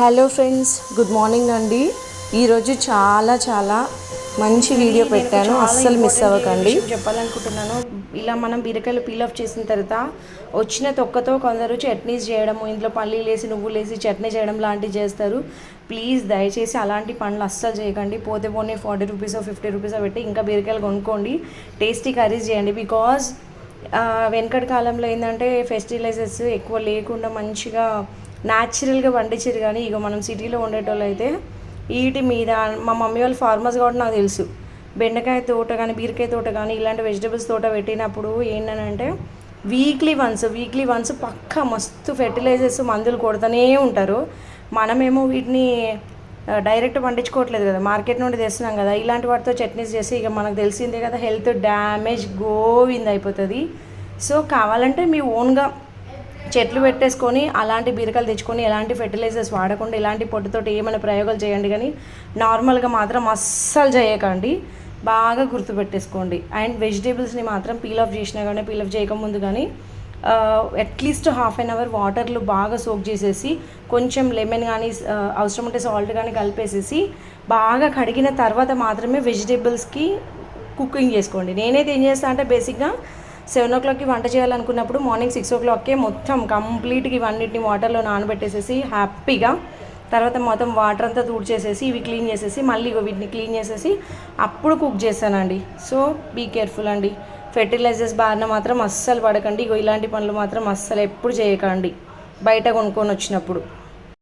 Hello friends good morning అండి. ఈరోజు చాలా చాలా మంచి వీడియో పెట్టాను. అస్సలు మిస్ అవ్వకండి. చెప్పాలనుకుంటున్నాను. ఇలా మనం బీరకాయలు పీల్ ఆఫ్ చేసిన తర్వాత వచ్చిన తొక్కతో కొందరు చట్నీస్ చేయడము ఇంట్లో పల్లీలు వేసి నువ్వులు వేసి చట్నీ చేయడం లాంటివి చేస్తారు. ప్లీజ్ దయచేసి అలాంటి పనులు అస్సలు చేయకండి. పోతే పోనీ ఫార్టీ రూపీస్ ఫిఫ్టీ రూపీస్ పెట్టి ఇంకా బీరకాయలు కొనుక్కోండి. టేస్టీ కర్రీస్ చేయండి. బికాజ్ వెనకటి కాలంలో ఏంటంటే ఫెస్టివలైజెస్ ఎక్కువ లేకుండా మంచిగా న్యాచురల్గా పండించారు కానీ ఇక మనం సిటీలో ఉండేటోళ్ళు అయితే వీటి మీద మా మమ్మీ వాళ్ళు ఫార్మర్స్ కాబట్టి నాకు తెలుసు. బెండకాయ తోట కానీ బీరకాయ తోట కానీ ఇలాంటి వెజిటబుల్స్ తోట పెట్టినప్పుడు ఏంటంటే వీక్లీ వన్స్ వీక్లీ వన్స్ పక్క మస్తు ఫెర్టిలైజర్స్ మందులు కొడుతూనే ఉంటారు. మనమేమో వీటిని డైరెక్ట్ పండించుకోవట్లేదు కదా. మార్కెట్ నుండి తెస్తున్నాం కదా. ఇలాంటి వాటితో చట్నీస్ చేసి ఇక మనకు తెలిసిందే కదా హెల్త్ డ్యామేజ్ గోవింది అయిపోతుంది. సో కావాలంటే మీ ఓన్గా చెట్లు పెట్టేసుకొని అలాంటి బీరకాయలు తెచ్చుకొని ఎలాంటి ఫెర్టిలైజర్స్ వాడకుండా ఇలాంటి పొట్టుతోటి ఏమైనా ప్రయోగాలు చేయండి కానీ నార్మల్గా మాత్రం అస్సలు చేయకండి. బాగా గుర్తుపెట్టేసుకోండి అండ్ వెజిటేబుల్స్ని మాత్రం పీల్ ఆఫ్ చేసినా కానీ పీల్ ఆఫ్ చేయకముందు కానీ అట్లీస్ట్ హాఫ్ అన్ అవర్ వాటర్లో బాగా సోక్ చేసేసి కొంచెం లెమన్ కానీ అవసరం ఉంటే సాల్ట్ కానీ కలిపేసేసి బాగా కడిగిన తర్వాత మాత్రమే వెజిటేబుల్స్కి కుకింగ్ చేసుకోండి. నేనైతే ఏం చేస్తాను అంటే బేసిక్గా సెవెన్ ఓ క్లాక్కి వంట చేయాలనుకున్నప్పుడు మార్నింగ్ సిక్స్ ఓ క్లాక్కే మొత్తం కంప్లీట్గా ఇవన్నిటిని వాటర్లో నానబెట్టేసేసి హ్యాపీగా తర్వాత మొత్తం వాటర్ అంతా తుడిచేసేసి ఇవి క్లీన్ చేసేసి మళ్ళీ వీటిని క్లీన్ చేసేసి అప్పుడు కుక్ చేస్తానండి. సో బీ కేర్ఫుల్ అండి. ఫెర్టిలైజర్స్ బారిన మాత్రం అస్సలు పడకండి. ఇగో ఇలాంటి పనులు మాత్రం అస్సలు ఎప్పుడు చేయకండి. బయట కొనుక్కొని వచ్చినప్పుడు.